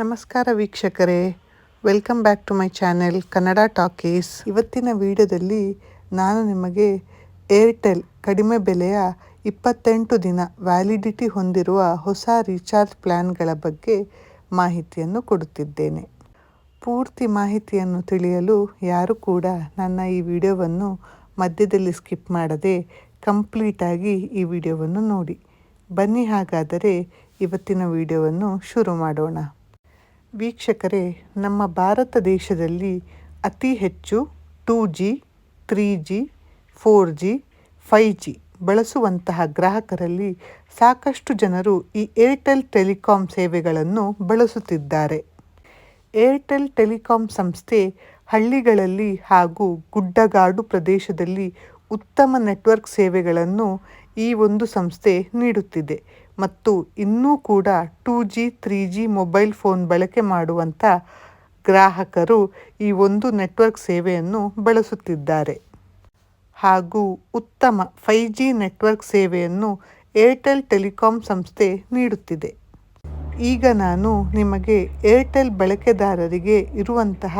ನಮಸ್ಕಾರ ವೀಕ್ಷಕರೇ. Welcome back to my channel Kannada talkies ಇವತ್ತಿನ ವಿಡಿಯೋದಲ್ಲಿ ನಾನು ನಿಮಗೆ ಏರ್ಟೆಲ್ ಕಡಿಮೆ ಬೆಲೆಯ ಇಪ್ಪತ್ತೆಂಟು ದಿನ ವ್ಯಾಲಿಡಿಟಿ ಹೊಂದಿರುವ ಹೊಸ ರೀಚಾರ್ಜ್ ಪ್ಲ್ಯಾನ್ಗಳ ಬಗ್ಗೆ ಮಾಹಿತಿಯನ್ನು ಕೊಡುತ್ತಿದ್ದೇನೆ. ಪೂರ್ತಿ ಮಾಹಿತಿಯನ್ನು ತಿಳಿಯಲು ಯಾರು ಕೂಡ ನನ್ನ ಈ ವಿಡಿಯೋವನ್ನು ಮಧ್ಯದಲ್ಲಿ ಸ್ಕಿಪ್ ಮಾಡದೆ ಕಂಪ್ಲೀಟಾಗಿ ಈ ವಿಡಿಯೋವನ್ನು ನೋಡಿ. ಬನ್ನಿ ಹಾಗಾದರೆ ಇವತ್ತಿನ ವಿಡಿಯೋವನ್ನು ಶುರು ಮಾಡೋಣ. ವೀಕ್ಷಕರೇ, ನಮ್ಮ ಭಾರತ ದೇಶದಲ್ಲಿ ಅತಿ ಹೆಚ್ಚು two G three G four G five G ಬಳಸುವಂತಹ ಗ್ರಾಹಕರಲ್ಲಿ ಸಾಕಷ್ಟು ಜನರು ಈ ಏರ್ಟೆಲ್ ಟೆಲಿಕಾಂ ಸೇವೆಗಳನ್ನು ಬಳಸುತ್ತಿದ್ದಾರೆ. ಏರ್ಟೆಲ್ ಟೆಲಿಕಾಂ ಸಂಸ್ಥೆ ಹಳ್ಳಿಗಳಲ್ಲಿ ಹಾಗೂ ಗುಡ್ಡಗಾಡು ಪ್ರದೇಶದಲ್ಲಿ ಉತ್ತಮ ನೆಟ್ವರ್ಕ್ ಸೇವೆಗಳನ್ನು ಈ ಒಂದು ಸಂಸ್ಥೆ ನೀಡುತ್ತಿದೆ. ಮತ್ತು ಇನ್ನೂ ಕೂಡ two G, three G mobile phone ಬಳಕೆ ಮಾಡುವಂಥ ಗ್ರಾಹಕರು ಈ ಒಂದು ನೆಟ್ವರ್ಕ್ ಸೇವೆಯನ್ನು ಬಳಸುತ್ತಿದ್ದಾರೆ. ಹಾಗೂ ಉತ್ತಮ ಫೈ ಜಿ ನೆಟ್ವರ್ಕ್ ಸೇವೆಯನ್ನು ಏರ್ಟೆಲ್ ಟೆಲಿಕಾಂ ಸಂಸ್ಥೆ ನೀಡುತ್ತಿದೆ. ಈಗ ನಾನು ನಿಮಗೆ ಏರ್ಟೆಲ್ ಬಳಕೆದಾರರಿಗೆ ಇರುವಂತಹ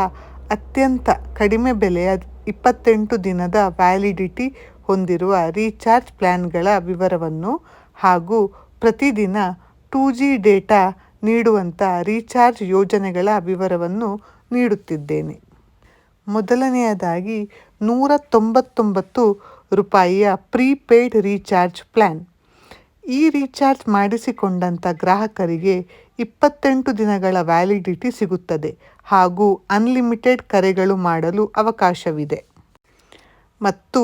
ಅತ್ಯಂತ ಕಡಿಮೆ ಬೆಲೆಯ ಇಪ್ಪತ್ತೆಂಟು ದಿನದ ವ್ಯಾಲಿಡಿಟಿ ಹೊಂದಿರುವ ರೀಚಾರ್ಜ್ ಪ್ಲ್ಯಾನ್ಗಳ ವಿವರವನ್ನು ಹಾಗೂ ಪ್ರತಿದಿನ ಟೂ ಜಿ ಡೇಟಾ ನೀಡುವಂಥ ರೀಚಾರ್ಜ್ ಯೋಜನೆಗಳ ವಿವರವನ್ನು ನೀಡುತ್ತಿದ್ದೇನೆ. ಮೊದಲನೆಯದಾಗಿ ನೂರ ತೊಂಬತ್ತೊಂಬತ್ತು ರೂಪಾಯಿಯ ಪ್ರೀಪೇಯ್ಡ್ ರೀಚಾರ್ಜ್ ಪ್ಲ್ಯಾನ್ ಈ ರೀಚಾರ್ಜ್ ಮಾಡಿಸಿಕೊಂಡಂಥ ಗ್ರಾಹಕರಿಗೆ ಇಪ್ಪತ್ತೆಂಟು ದಿನಗಳ ವ್ಯಾಲಿಡಿಟಿ ಸಿಗುತ್ತದೆ ಹಾಗೂ ಅನ್ಲಿಮಿಟೆಡ್ ಕರೆಗಳು ಮಾಡಲು ಅವಕಾಶವಿದೆ. ಮತ್ತು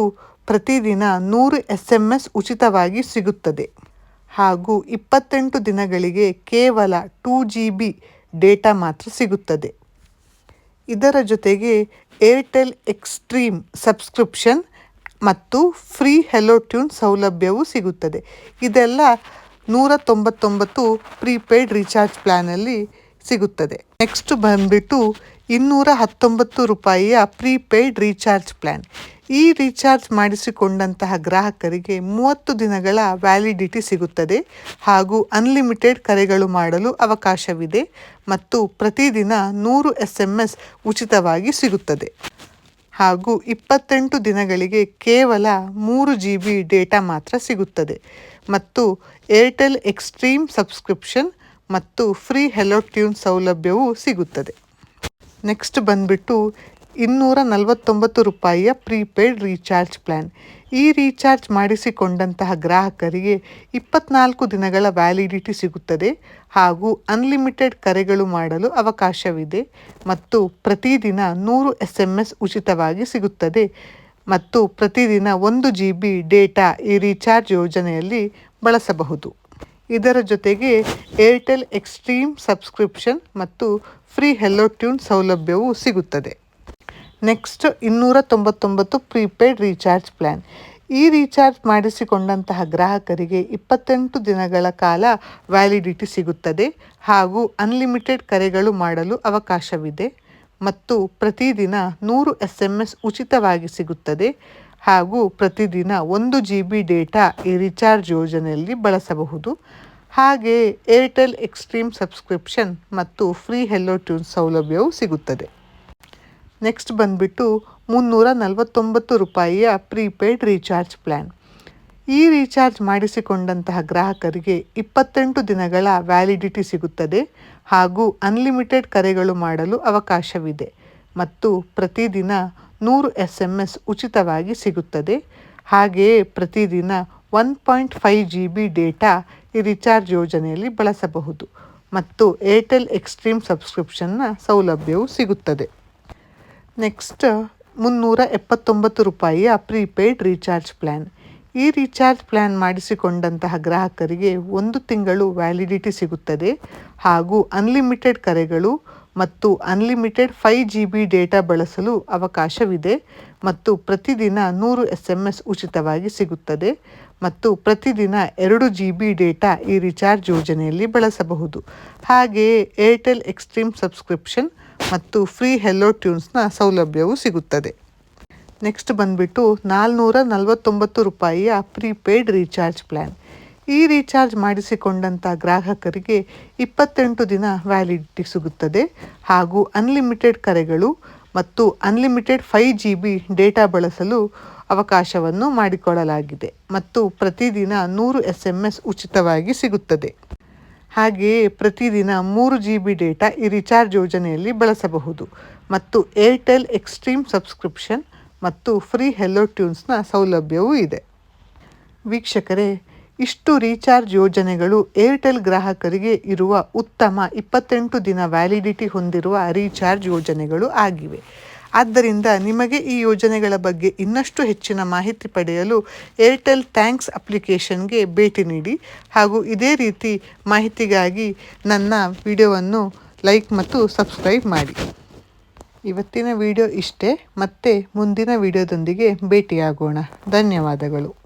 ಪ್ರತಿದಿನ ನೂರು ಎಸ್ ಎಂ ಎಸ್ ಉಚಿತವಾಗಿ ಸಿಗುತ್ತದೆ. ಹಾಗೂ ಇಪ್ಪತ್ತೆಂಟು ದಿನಗಳಿಗೆ ಕೇವಲ ಟೂ ಜಿ ಬಿ ಡೇಟಾ ಮಾತ್ರ ಸಿಗುತ್ತದೆ. ಇದರ ಜೊತೆಗೆ ಏರ್ಟೆಲ್ ಎಕ್ಸ್ಟ್ರೀಮ್ ಸಬ್ಸ್ಕ್ರಿಪ್ಷನ್ ಮತ್ತು ಫ್ರೀ ಹೆಲೋ ಟ್ಯೂನ್ ಸೌಲಭ್ಯವೂ ಸಿಗುತ್ತದೆ. ಇದೆಲ್ಲ ನೂರ ತೊಂಬತ್ತೊಂಬತ್ತು ಪ್ರೀಪೇಯ್ಡ್ ರೀಚಾರ್ಜ್ ಪ್ಲ್ಯಾನಲ್ಲಿ ಸಿಗುತ್ತದೆ. ನೆಕ್ಸ್ಟ್ ಬಂದ್ಬಿಟ್ಟು ಇನ್ನೂರ ಹತ್ತೊಂಬತ್ತು ರೂಪಾಯಿಯ ಪ್ರೀಪೇಯ್ಡ್ ರೀಚಾರ್ಜ್ ಪ್ಲ್ಯಾನ್ ಈ ರೀಚಾರ್ಜ್ ಮಾಡಿಸಿಕೊಂಡಂತಹ ಗ್ರಾಹಕರಿಗೆ ಮೂವತ್ತು ದಿನಗಳ ವ್ಯಾಲಿಡಿಟಿ ಸಿಗುತ್ತದೆ ಹಾಗೂ ಅನ್ಲಿಮಿಟೆಡ್ ಕರೆಗಳು ಮಾಡಲು ಅವಕಾಶವಿದೆ ಮತ್ತು ಪ್ರತಿದಿನ ನೂರು ಎಸ್ ಎಂ ಎಸ್ ಉಚಿತವಾಗಿ ಸಿಗುತ್ತದೆ. ಹಾಗೂ ಇಪ್ಪತ್ತೆಂಟು ದಿನಗಳಿಗೆ ಕೇವಲ ಮೂರು ಜಿ ಬಿ ಡೇಟಾ ಮಾತ್ರ ಸಿಗುತ್ತದೆ. ಮತ್ತು ಏರ್ಟೆಲ್ ಎಕ್ಸ್ಟ್ರೀಮ್ ಸಬ್ಸ್ಕ್ರಿಪ್ಷನ್ ಮತ್ತು ಫ್ರೀ ಹೆಲೋ ಟ್ಯೂನ್ ಸೌಲಭ್ಯವೂ ಸಿಗುತ್ತದೆ. ನೆಕ್ಸ್ಟ್ ಬಂದುಬಿಟ್ಟು ಇನ್ನೂರ ನಲವತ್ತೊಂಬತ್ತು ರೂಪಾಯಿಯ ಪ್ರೀಪೇಯ್ಡ್ ರೀಚಾರ್ಜ್ ಪ್ಲ್ಯಾನ್ ಈ ರೀಚಾರ್ಜ್ ಮಾಡಿಸಿಕೊಂಡಂತಹ ಗ್ರಾಹಕರಿಗೆ ಇಪ್ಪತ್ನಾಲ್ಕು ದಿನಗಳ ವ್ಯಾಲಿಡಿಟಿ ಸಿಗುತ್ತದೆ ಹಾಗೂ ಅನ್ಲಿಮಿಟೆಡ್ ಕರೆಗಳು ಮಾಡಲು ಅವಕಾಶವಿದೆ ಮತ್ತು ಪ್ರತಿದಿನ ನೂರು ಎಸ್ ಎಂ ಎಸ್ ಉಚಿತವಾಗಿ ಸಿಗುತ್ತದೆ ಮತ್ತು ಪ್ರತಿದಿನ ಒಂದು ಜಿ ಬಿ ಡೇಟಾ ಈ ರೀಚಾರ್ಜ್ ಯೋಜನೆಯಲ್ಲಿ ಬಳಸಬಹುದು. ಇದರ ಜೊತೆಗೆ ಏರ್ಟೆಲ್ ಎಕ್ಸ್ಟ್ರೀಮ್ ಸಬ್ಸ್ಕ್ರಿಪ್ಷನ್ ಮತ್ತು ಫ್ರೀ ಹೆಲೋ ಟ್ಯೂನ್ ಸೌಲಭ್ಯವೂ ಸಿಗುತ್ತದೆ. ನೆಕ್ಸ್ಟ್ ಇನ್ನೂರ ತೊಂಬತ್ತೊಂಬತ್ತು ಪ್ರೀಪೇಯ್ಡ್ ರೀಚಾರ್ಜ್ ಪ್ಲ್ಯಾನ್ ಈ ರೀಚಾರ್ಜ್ ಮಾಡಿಸಿಕೊಂಡಂತಹ ಗ್ರಾಹಕರಿಗೆ ಇಪ್ಪತ್ತೆಂಟು ದಿನಗಳ ಕಾಲ ವ್ಯಾಲಿಡಿಟಿ ಸಿಗುತ್ತದೆ ಹಾಗೂ ಅನ್ಲಿಮಿಟೆಡ್ ಕರೆಗಳು ಮಾಡಲು ಅವಕಾಶವಿದೆ ಮತ್ತು ಪ್ರತಿದಿನ ನೂರು ಎಸ್ ಎಂ ಎಸ್ ಉಚಿತವಾಗಿ ಸಿಗುತ್ತದೆ. ಹಾಗೂ ಪ್ರತಿದಿನ ಒಂದು ಜಿ ಬಿ ಡೇಟಾ ಈ ರೀಚಾರ್ಜ್ ಯೋಜನೆಯಲ್ಲಿ ಬಳಸಬಹುದು. ಹಾಗೆ ಏರ್ಟೆಲ್ ಎಕ್ಸ್ಟ್ರೀಮ್ ಸಬ್ಸ್ಕ್ರಿಪ್ಷನ್ ಮತ್ತು ಫ್ರೀ ಹೆಲ್ಲೋ ಟ್ಯೂನ್ ಸೌಲಭ್ಯವೂ ಸಿಗುತ್ತದೆ. ನೆಕ್ಸ್ಟ್ ಬಂದುಬಿಟ್ಟು ಮುನ್ನೂರ ನಲವತ್ತೊಂಬತ್ತು ರೂಪಾಯಿಯ ಪ್ರೀಪೇಯ್ಡ್ ರೀಚಾರ್ಜ್ ಪ್ಲ್ಯಾನ್ ಈ ರೀಚಾರ್ಜ್ ಮಾಡಿಸಿಕೊಂಡಂತಹ ಗ್ರಾಹಕರಿಗೆ ಇಪ್ಪತ್ತೆಂಟು ದಿನಗಳ ವ್ಯಾಲಿಡಿಟಿ ಸಿಗುತ್ತದೆ ಹಾಗೂ ಅನ್ಲಿಮಿಟೆಡ್ ಕರೆಗಳು ಮಾಡಲು ಅವಕಾಶವಿದೆ. ಮತ್ತು ಪ್ರತಿದಿನ ನೂರು ಎಸ್ ಎಂ ಎಸ್ ಉಚಿತವಾಗಿ ಸಿಗುತ್ತದೆ. ಹಾಗೆಯೇ ಪ್ರತಿದಿನ one point five G B data ಈ ರೀಚಾರ್ಜ್ ಯೋಜನೆಯಲ್ಲಿ ಬಳಸಬಹುದು. ಮತ್ತು ಏರ್ಟೆಲ್ ಎಕ್ಸ್ಟ್ರೀಮ್ ಸಬ್ಸ್ಕ್ರಿಪ್ಷನ್ನ ಸೌಲಭ್ಯವೂ ಸಿಗುತ್ತದೆ. ನೆಕ್ಸ್ಟ್ ಮುನ್ನೂರ ಎಪ್ಪತ್ತೊಂಬತ್ತು ರೂಪಾಯಿಯ ಪ್ರೀಪೇಯ್ಡ್ ರೀಚಾರ್ಜ್ ಪ್ಲ್ಯಾನ್ ಈ ರೀಚಾರ್ಜ್ ಪ್ಲ್ಯಾನ್ ಮಾಡಿಸಿಕೊಂಡಂತಹ ಗ್ರಾಹಕರಿಗೆ ಒಂದು ತಿಂಗಳು ವ್ಯಾಲಿಡಿಟಿ ಸಿಗುತ್ತದೆ. ಹಾಗೂ ಅನ್ಲಿಮಿಟೆಡ್ ಕರೆಗಳು ಮತ್ತು unlimited five G B data ಬಳಸಲು ಅವಕಾಶವಿದೆ ಮತ್ತು ಪ್ರತಿದಿನ ನೂರು ಎಸ್ ಎಂ ಎಸ್ ಉಚಿತವಾಗಿ ಸಿಗುತ್ತದೆ ಮತ್ತು ಪ್ರತಿದಿನ ಎರಡು ಜಿ ಬಿ ಡೇಟಾ ಈ ರೀಚಾರ್ಜ್ ಯೋಜನೆಯಲ್ಲಿ ಬಳಸಬಹುದು. ಹಾಗೆಯೇ ಏರ್ಟೆಲ್ ಎಕ್ಸ್ಟ್ರೀಮ್ ಸಬ್ಸ್ಕ್ರಿಪ್ಷನ್ ಮತ್ತು ಫ್ರೀ ಹೆಲೋ ಟ್ಯೂನ್ಸ್ನ ಸೌಲಭ್ಯವೂ ಸಿಗುತ್ತದೆ. ನೆಕ್ಸ್ಟ್ ಬಂದುಬಿಟ್ಟು ನಾಲ್ನೂರ ನಲವತ್ತೊಂಬತ್ತು ರೂಪಾಯಿಯ ಪ್ರೀಪೇಯ್ಡ್ ರೀಚಾರ್ಜ್ ಪ್ಲ್ಯಾನ್ ಈ ರೀಚಾರ್ಜ್ ಮಾಡಿಸಿಕೊಂಡಂಥ ಗ್ರಾಹಕರಿಗೆ ಇಪ್ಪತ್ತೆಂಟು ದಿನ ವ್ಯಾಲಿಡಿಟಿ ಸಿಗುತ್ತದೆ ಹಾಗೂ ಅನ್ಲಿಮಿಟೆಡ್ ಕರೆಗಳು ಮತ್ತು unlimited five G B data ಬಳಸಲು ಅವಕಾಶವನ್ನು ಮಾಡಿಕೊಳ್ಳಲಾಗಿದೆ ಮತ್ತು ಪ್ರತಿದಿನ ನೂರು ಎಸ್ ಎಂ ಎಸ್ ಉಚಿತವಾಗಿ ಸಿಗುತ್ತದೆ. ಹಾಗೆಯೇ ಪ್ರತಿದಿನ ಮೂರು ಜಿ ಬಿ ಡೇಟಾ ಈ ರಿಚಾರ್ಜ್ ಯೋಜನೆಯಲ್ಲಿ ಬಳಸಬಹುದು ಮತ್ತು ಏರ್ಟೆಲ್ ಎಕ್ಸ್ಟ್ರೀಮ್ ಸಬ್ಸ್ಕ್ರಿಪ್ಷನ್ ಮತ್ತು ಫ್ರೀ ಹೆಲೋ ಟ್ಯೂನ್ಸ್ನ ಸೌಲಭ್ಯವೂ ಇದೆ. ವೀಕ್ಷಕರೇ ಇಷ್ಟು ರೀಚಾರ್ಜ್ ಯೋಜನೆಗಳು ಏರ್ಟೆಲ್ ಗ್ರಾಹಕರಿಗೆ ಇರುವ ಉತ್ತಮ ಇಪ್ಪತ್ತೆಂಟು ದಿನ ವ್ಯಾಲಿಡಿಟಿ ಹೊಂದಿರುವ ರೀಚಾರ್ಜ್ ಯೋಜನೆಗಳು ಆಗಿವೆ. ಆದ್ದರಿಂದ ನಿಮಗೆ ಈ ಯೋಜನೆಗಳ ಬಗ್ಗೆ ಇನ್ನಷ್ಟು ಹೆಚ್ಚಿನ ಮಾಹಿತಿ ಪಡೆಯಲು ಏರ್ಟೆಲ್ ಥ್ಯಾಂಕ್ಸ್ ಅಪ್ಲಿಕೇಶನ್ಗೆ ಭೇಟಿ ನೀಡಿ ಹಾಗೂ ಇದೇ ರೀತಿ ಮಾಹಿತಿಗಾಗಿ ನನ್ನ ವಿಡಿಯೋವನ್ನು ಲೈಕ್ ಮತ್ತು ಸಬ್ಸ್ಕ್ರೈಬ್ ಮಾಡಿ. ಇವತ್ತಿನ ವಿಡಿಯೋ ಇಷ್ಟೇ. ಮತ್ತೆ ಮುಂದಿನ ವಿಡಿಯೋದೊಂದಿಗೆ ಭೇಟಿಯಾಗೋಣ. ಧನ್ಯವಾದಗಳು.